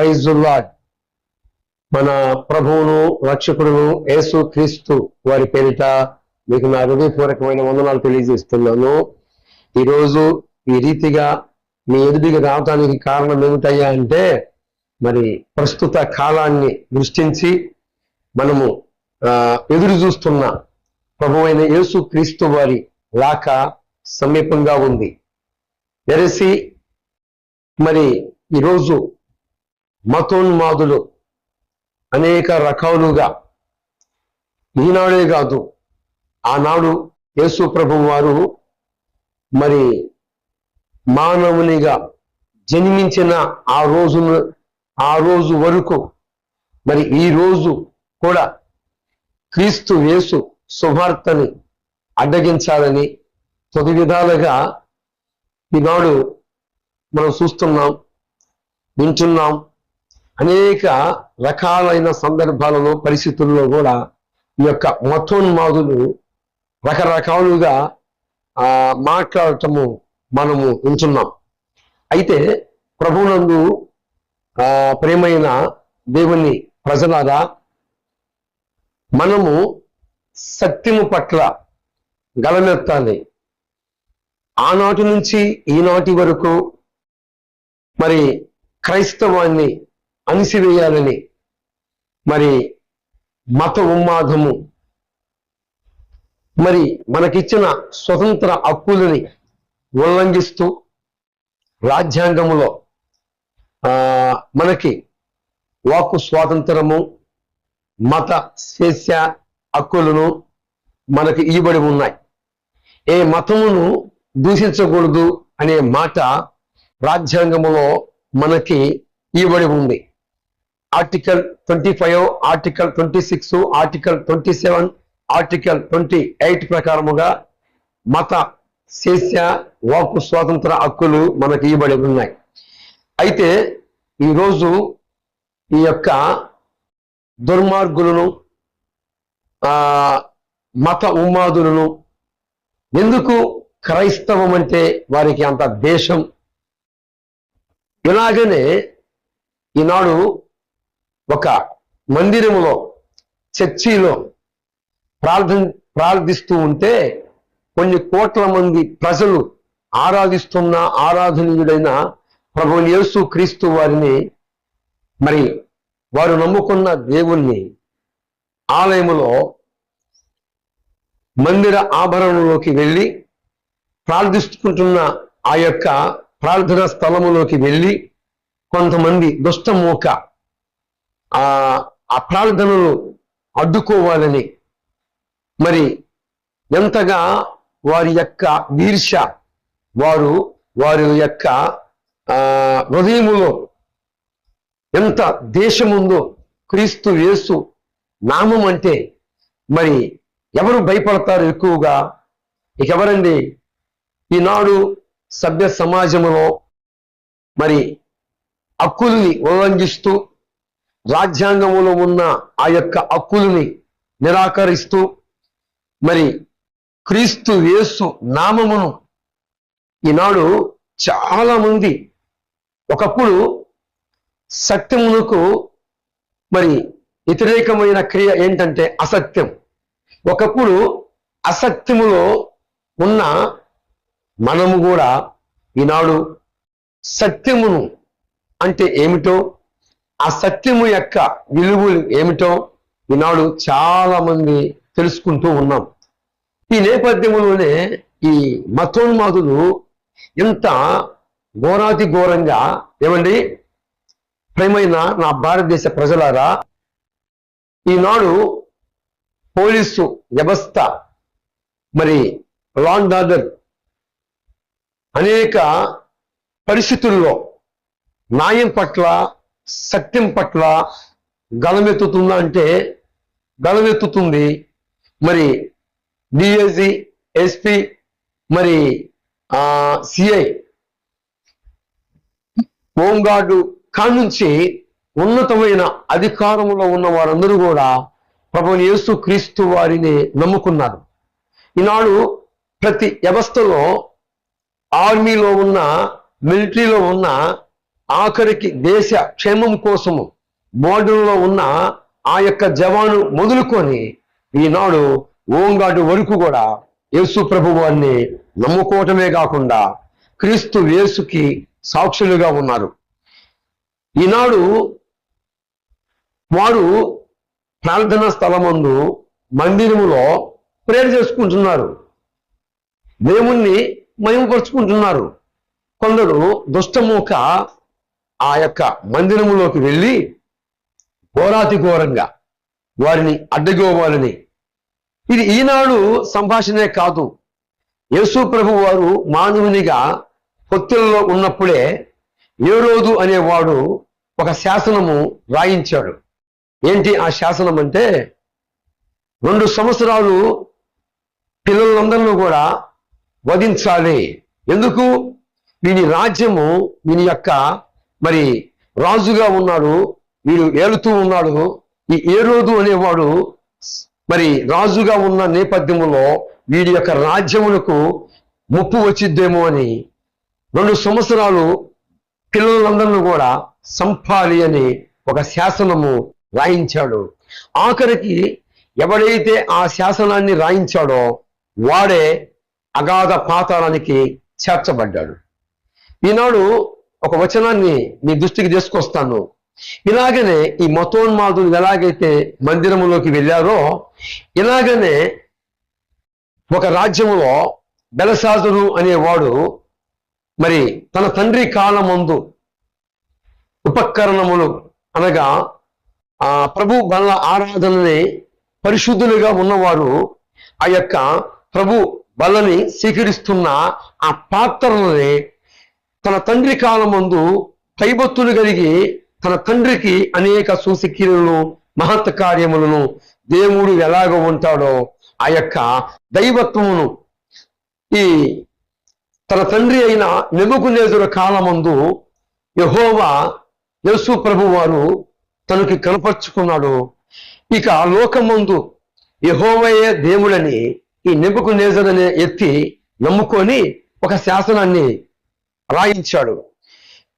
ప్రైజుల్లాడ్ మన ప్రభువును రక్షకుడును యేసు క్రీస్తు వారి పేరిట మీకు నా హృదయపూర్వకమైన వందనాలు తెలియజేస్తున్నాను. ఈరోజు ఈ రీతిగా మీ ఎదుటికి రావటానికి కారణం ఏమిటయ్యా అంటే మరి ప్రస్తుత కాలాన్ని దృష్టించి మనము ఎదురు చూస్తున్న ప్రభువైన యేసు క్రీస్తు వారి రాక సమీపంగా ఉంది. ఎరసి మరి ఈరోజు మతోన్మాదులు అనేక రకాలుగా ఈనాడే కాదు ఆనాడు యేసు ప్రభు వారు మరి మానవునిగా జన్మించిన ఆ రోజు ఆ రోజు వరకు మరి ఈ రోజు కూడా క్రీస్తు యేసు శుభార్తని అడ్డగించాలని తొలి విధాలుగా ఈనాడు మనం చూస్తున్నాం వింటున్నాం. అనేక రకాలైన సందర్భాలలో పరిస్థితుల్లో కూడా ఈ యొక్క మతోన్మాదులు రకరకాలుగా మాట్లాడటము మనము ఉంచున్నాం అయితే ప్రభునందు ప్రేమైన దేవుని ప్రజలారా మనము సత్యము పట్ల గలమెత్తాలి. ఆనాటి నుంచి ఈనాటి వరకు మరి క్రైస్తవాన్ని అణిసివేయాలని. మరి మత ఉన్మాదము. మరి మనకిచ్చిన స్వతంత్ర హక్కులని ఉల్లంఘిస్తూ రాజ్యాంగములో మనకి వాక్కు స్వాతంత్రము మత శేష్య హక్కులను మనకి ఇవ్వబడి ఉన్నాయి. ఏ మతమును దూషించకూడదు అనే మాట రాజ్యాంగములో మనకి ఇవ్వబడి ఉంది. Article twenty five article twenty six article twenty seven article twenty eight ప్రకారముగా మత శేష్య వాక్కు స్వాతంత్ర హక్కులు మనకి ఇవ్వబడి ఉన్నాయి. అయితే ఈరోజు ఈ యొక్క దుర్మార్గులను మత ఉమ్మాదులను ఎందుకు క్రైస్తవం అంటే వారికి అంత దేశం ఇలాగనే ఈనాడు ఒక మందిరములో చర్చిలో ప్రార్థన ప్రార్థిస్తూ ఉంటే కొన్ని కోట్ల మంది ప్రజలు ఆరాధిస్తున్న ఆరాధనీయుడైన ప్రభు యేసు క్రీస్తు వారిని మరి వారు నమ్ముకున్న దేవుణ్ణి ఆలయములో మందిర ఆభరణంలోకి వెళ్ళి ప్రార్థిస్తుకుంటున్న ఆ యొక్క ప్రార్థనా స్థలములోకి వెళ్ళి కొంతమంది దుష్టమూక ఆ అప్రార్థనను అడ్డుకోవాలని. మరి ఎంతగా వారి యొక్క ఈర్ష వారు వారి యొక్క ఆ హృదయములో ఎంత దేశముందో క్రీస్తు యేసు నామం అంటే మరి ఎవరు భయపడతారు ఎక్కువగా? ఇక ఎవరండి ఈనాడు సభ్య సమాజంలో మరి హక్కుల్ని ఉల్లంఘిస్తూ రాజ్యాంగంలో ఉన్న ఆ యొక్క హక్కుల్ని నిరాకరిస్తూ మరి క్రీస్తు యేసు నామమును ఈనాడు చాలా మంది ఒకప్పుడు సత్యమునకు మరి వ్యతిరేకమైన క్రియ ఏంటంటే అసత్యం. ఒకప్పుడు అసత్యములో ఉన్న మనము కూడా ఈనాడు సత్యమును అంటే ఏమిటో ఆ సత్యము యొక్క విలువలు ఏమిటో ఈనాడు చాలా మంది తెలుసుకుంటూ ఉన్నాం. ఈ నేపథ్యంలోనే ఈ మతోన్మాదులు ఎంత ఘోరాతి ఘోరంగా ఏమండి? ప్రేమైన నా భారతదేశ ప్రజలారా ఈనాడు పోలీసు వ్యవస్థ మరి లాండ్ ఆర్డర్ అనేక పరిస్థితుల్లో న్యాయం పట్ల సత్యం పట్ల గలమెత్తుతుందా అంటే గలమెత్తుతుంది మరి డిఎస్సి ఎస్పి మరి సిఐ హోంగార్డు నుంచి ఉన్నతమైన అధికారంలో ఉన్న వారందరూ కూడా ప్రభు యేసు క్రీస్తు వారిని నమ్ముకున్నారు. ఈనాడు ప్రతి వ్యవస్థలో ఆర్మీలో ఉన్న మిలిటరీలో ఉన్న ఆఖరికి దేశ క్షేమం కోసము బోర్డులో ఉన్న ఆ యొక్క జవాను మొదలుకొని ఈనాడు ఓంగాడు వరకు కూడా యేసు ప్రభు వారిని నమ్ముకోవటమే కాకుండా క్రీస్తు యేసుకి సాక్షులుగా ఉన్నారు. ఈనాడు వారు ప్రార్థనా స్థలమందు మందిరములో ప్రేర్ చేసుకుంటున్నారు. దేవుణ్ణి మయంపరుచుకుంటున్నారు కొందరు దుష్టమూక ఆ యొక్క మందిరములోకి వెళ్ళి ఘోరాతి ఘోరంగా వారిని అడ్డగోవాలని. ఇది ఈనాడు సంభాషణే కాదు. యేసు ప్రభు వారు మానవునిగా పొత్తిలలో ఉన్నప్పుడే ఏ రోజు అనేవాడు ఒక శాసనము రాయించాడు. ఏంటి ఆ శాసనం అంటే రెండు సంవత్సరాలు పిల్లలందరినీ కూడా వధించాలి. ఎందుకు? వీని రాజ్యము వీని యొక్క మరి రాజుగా ఉన్నాడు వీడు ఏలుతూ ఉన్నాడు ఈ ఏ రోజు అనేవాడు మరి రాజుగా ఉన్న నేపథ్యంలో వీడి యొక్క రాజ్యములకు ముప్పు వచ్చిద్దేమో అని రెండు సంవత్సరాలు పిల్లలందరిని కూడా సంపాలి అని ఒక శాసనము రాయించాడు. ఆఖరికి ఎవడైతే ఆ శాసనాన్ని రాయించాడో వాడే అగాధ పాతాళానికి చేర్చబడ్డాడు. ఈనాడు ఒక వచనాన్ని మీ దృష్టికి తీసుకొస్తాను. ఇలాగనే ఈ మతోన్మాదులు ఎలాగైతే మందిరములోకి వెళ్ళారో ఇలాగనే ఒక రాజ్యములో బెలసాదురు అనేవాడు మరి తన తండ్రి కాలమందు ఉపకరణములు అనగా ఆ ప్రభు బల ఆరాధనని పరిశుద్ధులుగా ఉన్నవారు ఆ యొక్క ప్రభు బలని స్వీకరిస్తున్న ఆ పాత్రలని తన తండ్రి కాలమందు భయభక్తులు కలిగి తన తండ్రికి అనేక సూసిక్రియలను మహత్ కార్యములను దేవుడు ఎలాగ ఉంటాడో ఆ యొక్క దైవత్వమును ఈ తన తండ్రి అయిన నెబుకునేదుర కాలమందు యహోవా యశు ప్రభు వారు తనకి కనపరుచుకున్నాడు. ఇక లోకమందు యహోవయే దేవుడని ఈ నెబుకు నేజరనే ఎత్తి నమ్ముకొని ఒక శాసనాన్ని రాయించాడు.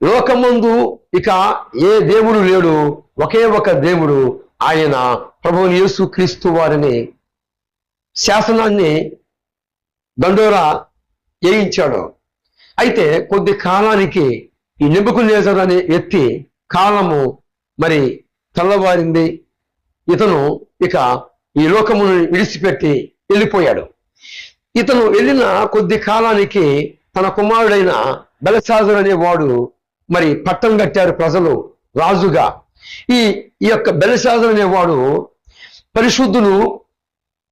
లోకమందు ఇక ఏ దేవుడు లేడు ఒకే ఒక దేవుడు ఆయన ప్రభువు యేసు క్రీస్తు వారిని శాసనాన్ని దండోరా వేయించాడు అయితే కొద్ది కాలానికి ఈ నింబకు అనే వ్యక్తి కాలము మరి తెల్లవారింది. ఇతను ఇక ఈ లోకమును విడిచిపెట్టి వెళ్ళిపోయాడు. ఇతను వెళ్ళిన కొద్ది కాలానికి తన కుమారుడైన బెలసాజర్ అనేవాడు మరి పట్టం కట్టారు ప్రజలు రాజుగా. ఈ ఈ యొక్క బెలసాజర్ అనేవాడు పరిశుద్ధులు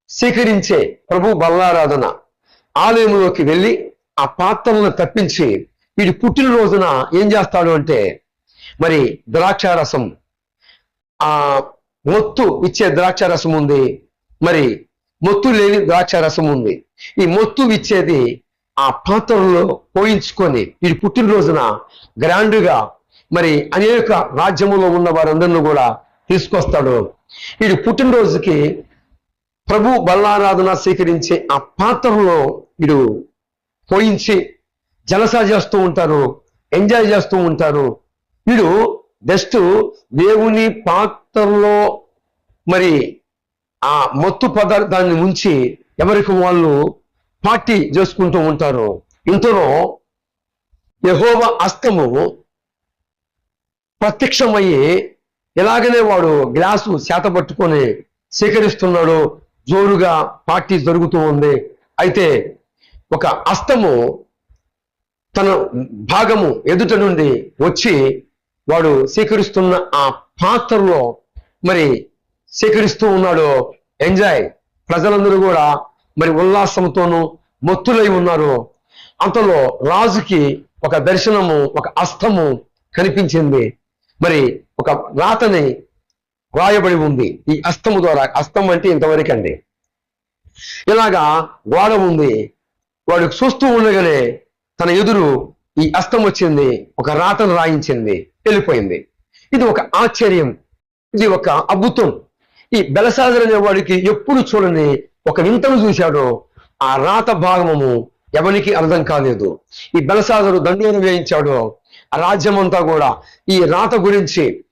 స్వీకరించే ప్రభు బల్లారాధన ఆలయంలోకి వెళ్ళి ఆ పాత్రలను తప్పించి వీడి పుట్టినరోజున ఏం చేస్తాడు అంటే మరి ద్రాక్షారసం ఆ మొత్తు ఇచ్చే ద్రాక్షారసం ఉంది మరి మొత్తు లేని ద్రాక్షారసం ఉంది. ఈ మొత్తు ఇచ్చేది ఆ పాత్రలో పోయించుకొని వీడు పుట్టినరోజున గ్రాండ్గా మరి అనేక రాజ్యములో ఉన్న వారందరిని కూడా తీసుకొస్తాడు. వీడు పుట్టినరోజుకి ప్రభు బల్లారాధన స్వీకరించే ఆ పాత్రలో వీడు పోయించి జలసా చేస్తూ ఉంటారు ఎంజాయ్ చేస్తూ ఉంటారు. వీడు జస్ట్ దేవుని పాత్రలో మరి ఆ మత్తు పదార్థాన్ని ఉంచి ఎవరికి వాళ్ళు పార్టీ చేసుకుంటూ ఉంటారు. ఇంతలో యహోవ అస్తము ప్రత్యక్షమయ్యి ఎలాగనే వాడు గ్లాసు చేత పట్టుకొని సేకరిస్తున్నాడు. జోరుగా పార్టీ జరుగుతూ ఉంది. అయితే ఒక అస్తము తన భాగము ఎదుట నుండి వచ్చి వాడు సేకరిస్తున్న ఆ పాత్రలో మరి సేకరిస్తూ ఉన్నాడు. ఎంజాయ్! ప్రజలందరూ కూడా మరి ఉల్లాసంతోనూ మొత్తులై ఉన్నారు అంతలో రాజుకి ఒక దర్శనము ఒక అస్తము కనిపించింది. మరి ఒక రాతని రాయబడి ఉంది. ఈ అస్తము ద్వారా అస్తం అంటే ఇంతవరకు అండి ఇలాగా గోడ ఉంది. వాడు చూస్తూ ఉండగానే తన ఎదురు ఈ అస్తం వచ్చింది. ఒక రాతను రాయించింది. వెళ్ళిపోయింది. ఇది ఒక ఆశ్చర్యం. ఇది ఒక అద్భుతం. ఈ బెలసాదర్ అనే వాడికి ఎప్పుడు చూడని ఒక వింతను చూశాడు. ఆ రాత భాగము ఎవరికి అర్థం కాలేదు. ఈ బెలసాదరు దండోను వేయించాడు. రాజ్యమంతా కూడా ఈ రాత గురించి